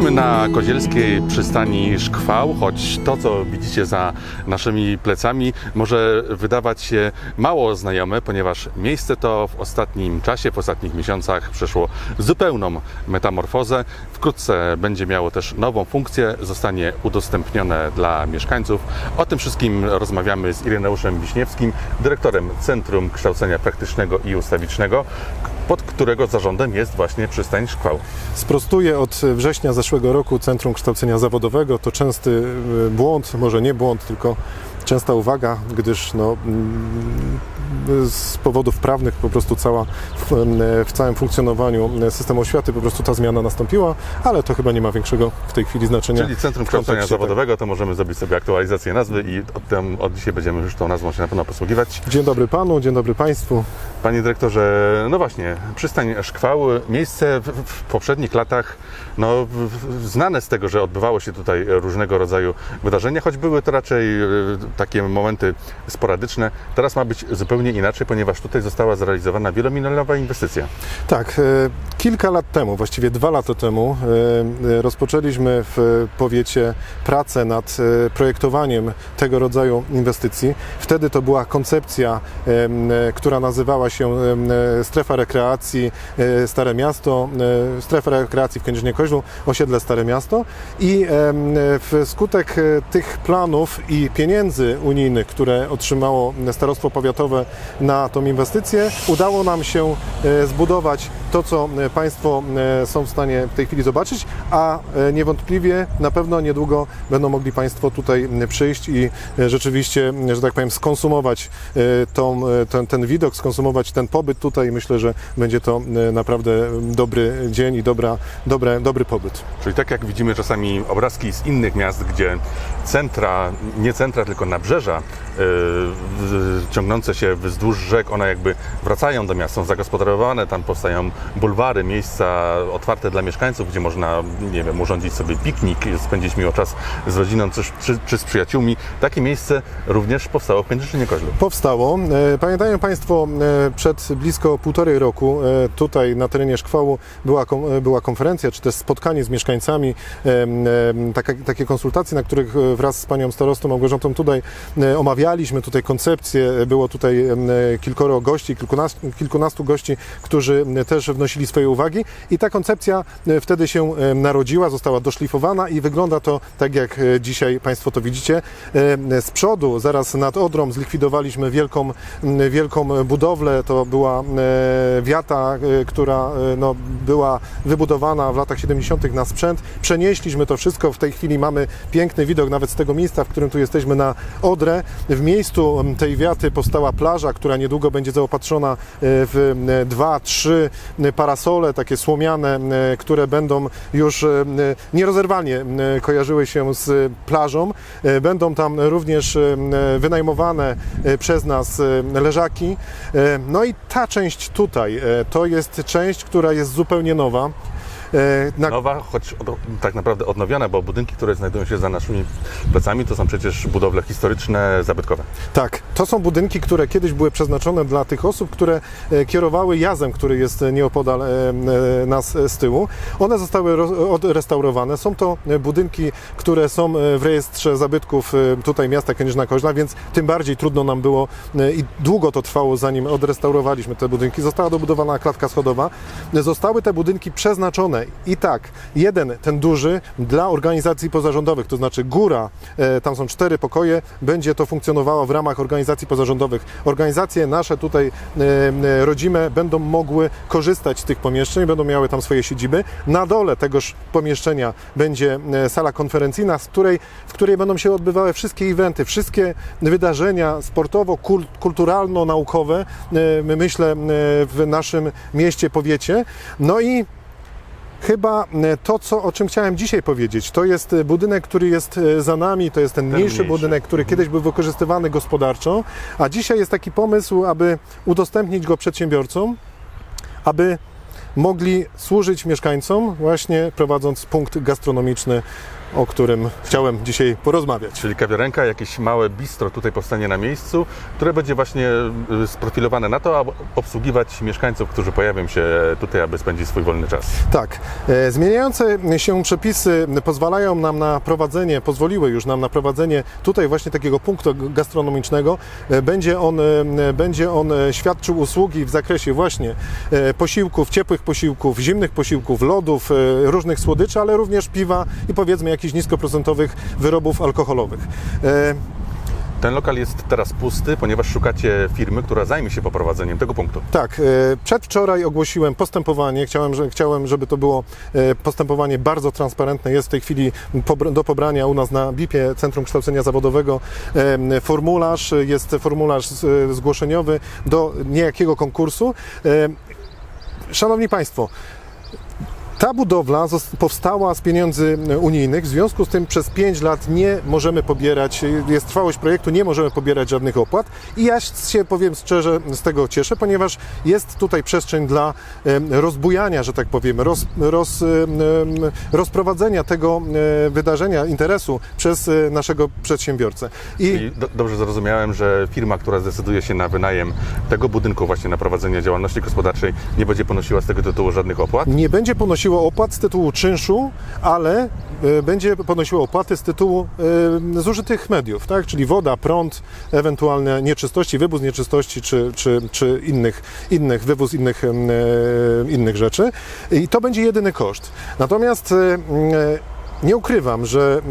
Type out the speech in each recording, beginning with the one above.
Jesteśmy na kozielskiej przystani Szkwał, choć to, co widzicie za naszymi plecami, może wydawać się mało znajome, ponieważ miejsce to w ostatnim czasie, w ostatnich miesiącach przeszło zupełną metamorfozę. Wkrótce będzie miało też nową funkcję, zostanie udostępnione dla mieszkańców. O tym wszystkim rozmawiamy z Ireneuszem Wiśniewskim, dyrektorem Centrum Kształcenia Praktycznego i Ustawicznego, pod którego zarządem jest właśnie przystań Szkwał. Sprostuję od września zeszłego roku Centrum Kształcenia Zawodowego. To częsty y, błąd, może nie błąd, tylko częsta uwaga, gdyż no, mm, z powodów prawnych po prostu cała w, w całym funkcjonowaniu systemu oświaty po prostu ta zmiana nastąpiła, ale to chyba nie ma większego w tej chwili znaczenia. Czyli Centrum Kształcenia. Zawodowego, to możemy zrobić sobie aktualizację nazwy i od, tem, od dzisiaj będziemy już tą nazwą się na pewno posługiwać. Dzień dobry Panu, dzień dobry Państwu. Panie dyrektorze, no właśnie, przystań Szkwał, miejsce w, w poprzednich latach no, znane z tego, że odbywało się tutaj różnego rodzaju wydarzenia, choć były to raczej e, takie momenty sporadyczne. Teraz ma być zupełnie inaczej, ponieważ tutaj została zrealizowana wielomilionowa inwestycja. Tak, e, kilka lat temu, właściwie dwa lata temu, e, rozpoczęliśmy w powiecie pracę nad projektowaniem tego rodzaju inwestycji. Wtedy to była koncepcja, która nazywała się strefa rekreacji Stare Miasto, strefa rekreacji w Kędzierzynie-Koźlu, osiedle Stare Miasto i w skutek e, tych planów i pieniędzy unijnych, które otrzymało Starostwo Powiatowe na tą inwestycję, udało nam się e, zbudować to, co e, Państwo są w stanie w tej chwili zobaczyć, a niewątpliwie na pewno niedługo będą mogli Państwo tutaj przyjść i rzeczywiście, że tak powiem, skonsumować tą, ten, ten widok, skonsumować ten pobyt tutaj. Myślę, że będzie to naprawdę dobry dzień i dobra, dobre, dobry pobyt. Czyli tak jak widzimy czasami obrazki z innych miast, gdzie centra, nie centra, tylko nabrzeża yy, ciągnące się wzdłuż rzek, one jakby wracają do miast, są zagospodarowane, tam powstają bulwary, miejsca otwarte dla mieszkańców, gdzie można, nie wiem, urządzić sobie piknik, spędzić miło czas z rodziną czy, czy, czy z przyjaciółmi. Takie miejsce również powstało w Kędzierzynie Koźlu. Powstało. E, Pamiętają Państwo, e, przed blisko półtorej roku tutaj na terenie Szkwału była, była konferencja, czy też spotkanie z mieszkańcami, e, e, takie konsultacje, na których e, wraz z Panią Starostą Małgorzatą tutaj e, omawialiśmy tutaj koncepcję. Było tutaj e, kilkoro gości, kilkunastu, kilkunastu gości, którzy też wnosili swoje uwagi i ta koncepcja e, wtedy się e, narodziła, została doszlifowana i wygląda to tak, jak e, dzisiaj Państwo to widzicie. E, Z przodu, zaraz nad Odrą, zlikwidowaliśmy wielką, wielką budowlę. To była e, wiata, e, która e, no, była wybudowana w latach 70. na sprzęt. Przenieśliśmy to wszystko. W tej chwili mamy piękny widok nawet z tego miejsca, w którym tu jesteśmy na Odrę. W miejscu tej wiaty powstała plaża, która niedługo będzie zaopatrzona e, w m, dwa, trzy m, parasole, takie słomiane, które będą już e, nierozerwalnie kojarzyły się z plażą. E, Będą tam również e, wynajmowane e, przez nas e, leżaki. E, No i ta część tutaj e, to jest część, która jest zupełnie nowa. E, Na Nowa, choć od, tak naprawdę odnowiona, bo budynki, które znajdują się za naszymi plecami, to są przecież budowle historyczne, zabytkowe. Tak, to są budynki, które kiedyś były przeznaczone dla tych osób, które e, kierowały jazem, który jest nieopodal e, nas z tyłu. One zostały ro- odrestaurowane. Są to budynki, które są w rejestrze zabytków tutaj miasta Kędzierzyna Koźla, więc tym bardziej trudno nam było i długo to trwało, zanim odrestaurowaliśmy te budynki. Została dobudowana klatka schodowa. Zostały te budynki przeznaczone i tak, jeden, ten duży, dla organizacji pozarządowych, to znaczy góra, e, tam są cztery pokoje, będzie to funkcjonowało w ramach organizacji pozarządowych. Organizacje nasze tutaj e, e, rodzime będą mogły korzystać z tych pomieszczeń, będą miały tam swoje siedziby. Na dole tegoż pomieszczenia będzie sala konferencyjna, z której, w której będą się odbywały wszystkie eventy, wszystkie wydarzenia sportowo-kulturalno-naukowe, myślę, w naszym mieście, powiecie. No i Chyba e, to, co, o czym chciałem dzisiaj powiedzieć, to jest e, budynek, który jest e, za nami, to jest ten, mniejszy, mniejszy. budynek, który kiedyś był wykorzystywany gospodarczo, a dzisiaj jest taki pomysł, aby udostępnić go przedsiębiorcom, aby mogli służyć mieszkańcom, właśnie prowadząc punkt gastronomiczny o którym chciałem dzisiaj porozmawiać. Czyli kawiarenka, jakieś małe bistro tutaj powstanie na miejscu, które będzie właśnie y, sprofilowane na to, aby obsługiwać mieszkańców, którzy pojawią się tutaj, aby spędzić swój wolny czas. Tak, e, zmieniające się przepisy pozwalają nam na prowadzenie, pozwoliły już nam na prowadzenie tutaj właśnie takiego punktu gastronomicznego. E, Będzie on, e, będzie on świadczył usługi w zakresie właśnie posiłków, ciepłych posiłków, zimnych posiłków, lodów, różnych słodyczy, ale również piwa i powiedzmy jakichś niskoprocentowych wyrobów alkoholowych. E, Ten lokal jest teraz pusty, ponieważ szukacie firmy, która zajmie się poprowadzeniem tego punktu. Tak, e, przedwczoraj ogłosiłem postępowanie. Chciałem, że, chciałem, żeby to było e, postępowanie bardzo transparentne. Jest w tej chwili do pobrania u nas na BIP-ie Centrum Kształcenia Zawodowego formularz, jest formularz zgłoszeniowy do niejakiego konkursu. Szanowni Państwo, ta budowla powstała z pieniędzy unijnych, w związku z tym przez 5 lat nie możemy pobierać, jest trwałość projektu, nie możemy pobierać żadnych opłat i ja się powiem szczerze z tego cieszę, ponieważ jest tutaj przestrzeń dla rozbujania, że tak powiem, roz, roz, rozprowadzenia tego e, wydarzenia, interesu przez e, naszego przedsiębiorcę. I I do, dobrze zrozumiałem, że firma, która zdecyduje się na wynajem tego budynku właśnie na prowadzenie działalności gospodarczej, nie będzie ponosiła z tego tytułu żadnych opłat. nie będzie ponosiło opłat z tytułu czynszu, ale e, będzie ponosiło opłaty z tytułu e, zużytych mediów, tak? czyli woda, prąd, ewentualne nieczystości, wywóz nieczystości czy, czy, czy innych, innych, wywóz innych, e, innych rzeczy. I to będzie jedyny koszt. Natomiast nie ukrywam, że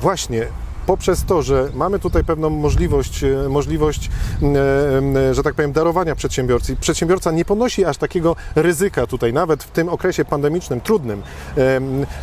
właśnie poprzez to, że mamy tutaj pewną możliwość, e, możliwość e, e, że tak powiem, darowania przedsiębiorcy. Przedsiębiorca nie ponosi aż takiego ryzyka tutaj, nawet w tym okresie pandemicznym, trudnym,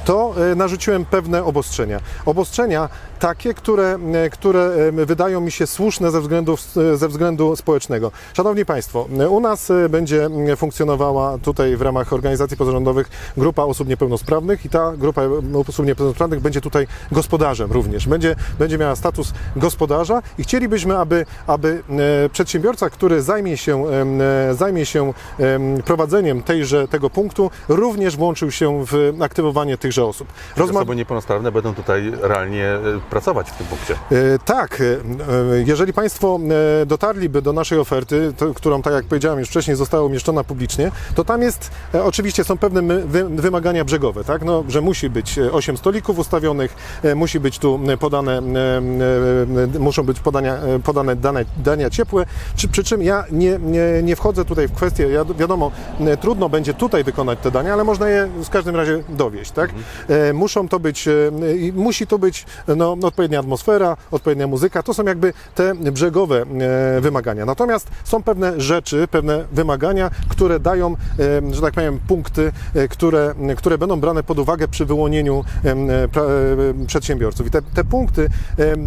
to narzuciłem pewne obostrzenia. Obostrzenia takie, które, które wydają mi się słuszne ze względu, ze względu społecznego. Szanowni Państwo, u nas będzie funkcjonowała tutaj w ramach organizacji pozarządowych grupa osób niepełnosprawnych i ta grupa osób niepełnosprawnych będzie tutaj gospodarzem również. Będzie, będzie miała status gospodarza i chcielibyśmy, aby, aby e, przedsiębiorca, który zajmie się, e, zajmie się em, prowadzeniem tejże, tego punktu, również włączył się w aktywowanie tychże osób. Rozma- Osoby niepełnosprawne będą tutaj realnie e, pracować w tym punkcie. Tak, jeżeli Państwo dotarliby do naszej oferty, którą, tak jak powiedziałem już wcześniej, została umieszczona publicznie, to tam jest, oczywiście są pewne wymagania brzegowe, tak? no, że musi być e, 8 stolików ustawionych, musi być tu podane, muszą być podania, e, podane dane, dania ciepłe, przy, przy czym ja nie, nie, nie wchodzę tutaj w kwestię, ja, wiadomo, e, trudno będzie tutaj wykonać te dania, ale można je w każdym razie dowieść, tak? E, Muszą to być, e, musi to być no, odpowiednia atmosfera, odpowiednia muzyka, to są jakby te brzegowe e, wymagania. Natomiast są pewne rzeczy, pewne wymagania, które dają, e, że tak powiem, punkty, e, które, które będą brane pod uwagę przy wyłonieniu e, przedsiębiorców. I te, te punkty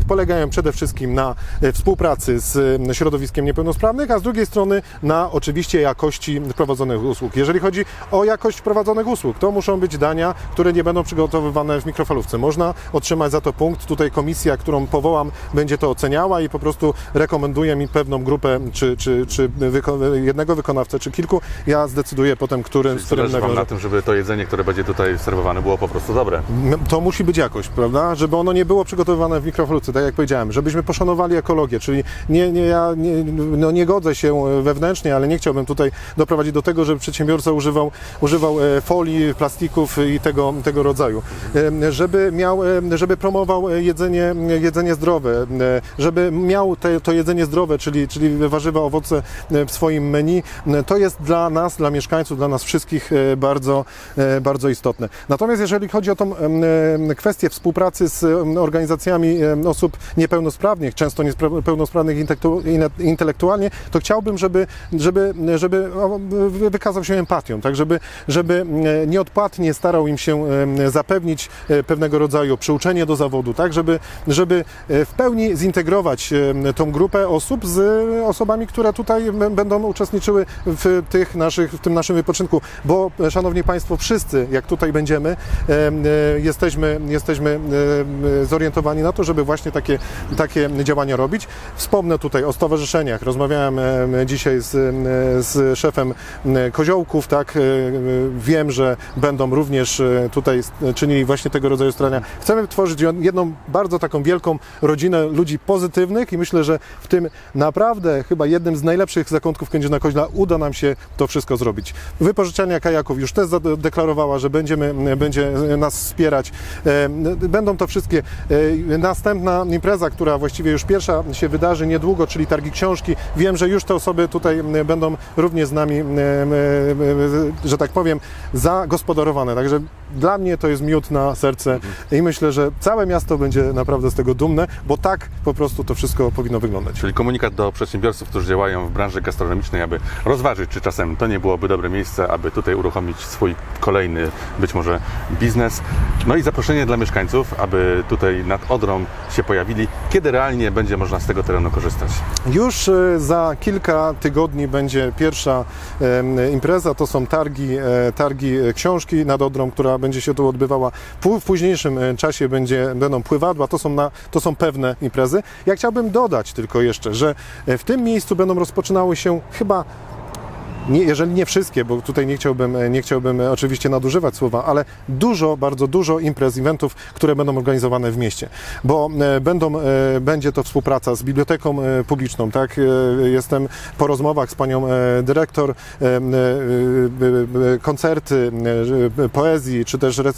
polegają przede wszystkim na e, współpracy z środowiskiem niepełnosprawnych, a z drugiej strony na oczywiście jakości prowadzonych usług. Jeżeli chodzi o jakość prowadzonych usług, to muszą być dania, które nie będą przygotowywane w mikrofalówce. Można otrzymać za to punkt. Tutaj komisja, którą powołam, będzie to oceniała i po prostu rekomenduje mi pewną grupę, czy, czy, czy wyko- jednego wykonawcę, czy kilku. Ja zdecyduję potem, którym, z którym nawiążę. na tym, żeby to jedzenie, które będzie tutaj serwowane, było po prostu dobre. To musi być jakość, prawda? Żeby ono nie było przygotowywane w mikrofalówce, tak jak powiedziałem, żebyśmy poszanowali ekologię, czyli nie, nie, ja nie, no nie godzę się wewnętrznie, ale nie chciałbym tutaj doprowadzić do tego, żeby przedsiębiorca używał, używał e, folii, plastików i tego, tego rodzaju. E, Żeby miał, e, żeby promował e, jedzenie, jedzenie zdrowe, e, żeby miał te, to jedzenie zdrowe, czyli, czyli warzywa, owoce e, w swoim menu. E, To jest dla nas, dla mieszkańców, dla nas wszystkich e, bardzo, e, bardzo istotne. Natomiast jeżeli chodzi o tą kwestię współpracy z organizacjami em, osób niepełnosprawnych, często niepełnosprawnych intelektualnie, to chciałbym, żeby, żeby, żeby wykazał się empatią, tak, żeby, żeby nieodpłatnie starał im się zapewnić e, pewnego rodzaju przyuczenie do zawodu, tak, żeby żeby, e, w pełni zintegrować tą grupę osób z osobami, które tutaj będą uczestniczyły w, tych naszych, w tym naszym wypoczynku. Bo, Szanowni Państwo, wszyscy, jak tutaj będziemy, e, jesteśmy, jesteśmy zorientowani na to, żeby właśnie takie, takie działania robić. Wspomnę tutaj o stowarzyszeniach. Rozmawiałem dzisiaj z, z szefem Koziołków, tak. e, e, Wiem, że będą również e, tutaj czynili właśnie tego rodzaju starania. Chcemy tworzyć jedną bardzo taką wielką rodzinę ludzi pozytywnych i myślę, że w tym naprawdę chyba jednym z najlepszych zakątków Kędzierzyna Koźla uda nam się to wszystko zrobić. Wypożyczalnia kajaków już też zadeklarowała, że będziemy, będzie nas wspierać. Będą to wszystkie. Następna impreza, która właściwie już pierwsza się wydarzy niedługo, czyli targi książki. Wiem, że już te osoby tutaj będą również z nami, że tak powiem, zagospodarowane. Także dla mnie to jest miód na serce i myślę, że całe miasto będzie naprawdę z tego dumne, bo tak po prostu to wszystko powinno wyglądać. Czyli komunikat do przedsiębiorców, którzy działają w branży gastronomicznej, aby rozważyć, czy czasem to nie byłoby dobre miejsce, aby tutaj uruchomić swój kolejny, być może biznes. No i zaproszenie dla mieszkańców, aby tutaj nad Odrą się pojawili, kiedy realnie będzie można z tego terenu korzystać. Już e, za kilka tygodni będzie pierwsza impreza, to są targi, e, targi e, książki nad Odrą, która będzie się tu odbywała. W późniejszym czasie będzie, będą pływadła, to są, na, to są pewne imprezy. Ja chciałbym dodać tylko jeszcze, że w tym miejscu będą rozpoczynały się chyba nie, jeżeli nie wszystkie, bo tutaj nie chciałbym, nie chciałbym e, oczywiście nadużywać słowa, ale dużo, bardzo dużo imprez, eventów, które będą organizowane w mieście, bo e, będą, e, będzie to współpraca z biblioteką e, publiczną, tak? E, Jestem po rozmowach z panią e, dyrektor, e, e, e, e, koncerty e, poezji, czy też e,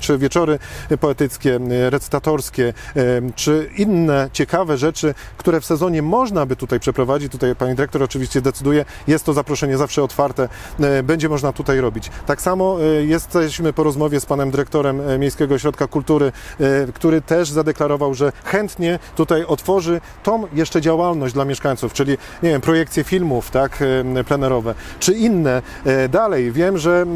czy wieczory poetyckie, e, recytatorskie, e, czy inne ciekawe rzeczy, które w sezonie można by tutaj przeprowadzić. Tutaj pani dyrektor oczywiście decyduje, jest to zaproszenie zawsze otwarte, e, będzie można tutaj robić. Tak samo e, jesteśmy po rozmowie z panem dyrektorem e, Miejskiego Ośrodka Kultury, który też zadeklarował, że chętnie tutaj otworzy tą jeszcze działalność dla mieszkańców, czyli nie wiem, projekcje filmów, tak, plenerowe, czy inne. Dalej, wiem, że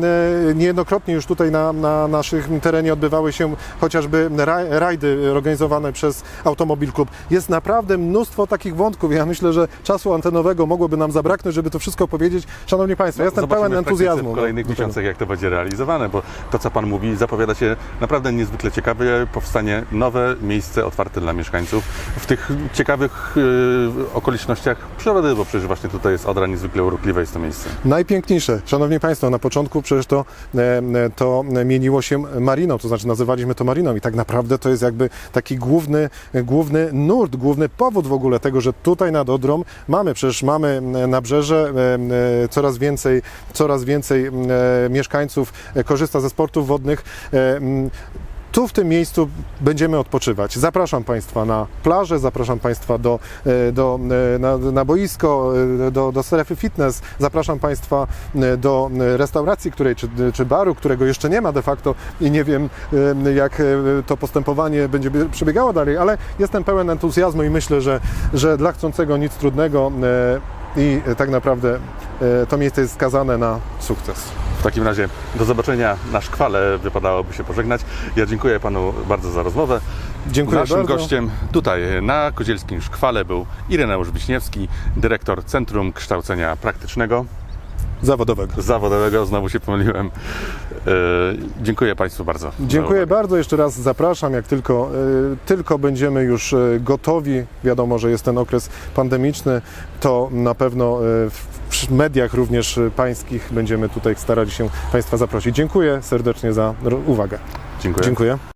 niejednokrotnie już tutaj na, na naszym terenie odbywały się chociażby raj, rajdy organizowane przez Automobil Klub. Jest naprawdę mnóstwo takich wątków. Ja myślę, że czasu antenowego mogłoby nam zabraknąć, żeby to wszystko powiedzieć. Szanowni Państwo, jestem Zobaczymy pełen entuzjazmu. W kolejnych miesiącach, jak to będzie realizowane, bo to, co Pan mówi, zapowiada się naprawdę niezwykle ciekawie. Powstanie nowe miejsce otwarte dla mieszkańców w tych ciekawych yy, okolicznościach przyrody, bo przecież właśnie tutaj jest Odra, niezwykle urokliwe jest to miejsce. Najpiękniejsze, Szanowni Państwo, na początku przecież to, e, e, to mieniło się mariną, to znaczy nazywaliśmy to mariną i tak naprawdę to jest jakby taki główny, główny nurt, główny powód w ogóle tego, że tutaj nad Odrą mamy, przecież mamy e, nabrzeże, coraz więcej, coraz więcej e, mieszkańców e, korzysta ze sportów wodnych. E, m, tu w tym miejscu będziemy odpoczywać. Zapraszam Państwa na plażę, zapraszam Państwa do, e, do, e, na, na boisko, e, do, do strefy fitness, zapraszam Państwa e, do e, restauracji, której, czy, czy baru, którego jeszcze nie ma de facto i nie wiem e, jak e, to postępowanie będzie bie- przebiegało dalej, ale jestem pełen entuzjazmu i myślę, że, że dla chcącego nic trudnego e, i tak naprawdę e, to miejsce jest skazane na sukces. W takim razie do zobaczenia na szkwale wypadałoby się pożegnać. Ja dziękuję Panu bardzo za rozmowę. Dziękuję Naszym bardzo. gościem tutaj na Kozielskim Szkwale był Ireneusz Wiśniewski, dyrektor Centrum Kształcenia Praktycznego. Zawodowego. zawodowego, znowu się pomyliłem. E, dziękuję Państwu bardzo. Dziękuję bardzo, jeszcze raz zapraszam, jak tylko, y, tylko będziemy już y, gotowi, wiadomo, że jest ten okres pandemiczny, to na pewno w mediach również pańskich będziemy tutaj starali się Państwa zaprosić. Dziękuję serdecznie za uwagę. Dziękuję. Dziękuję.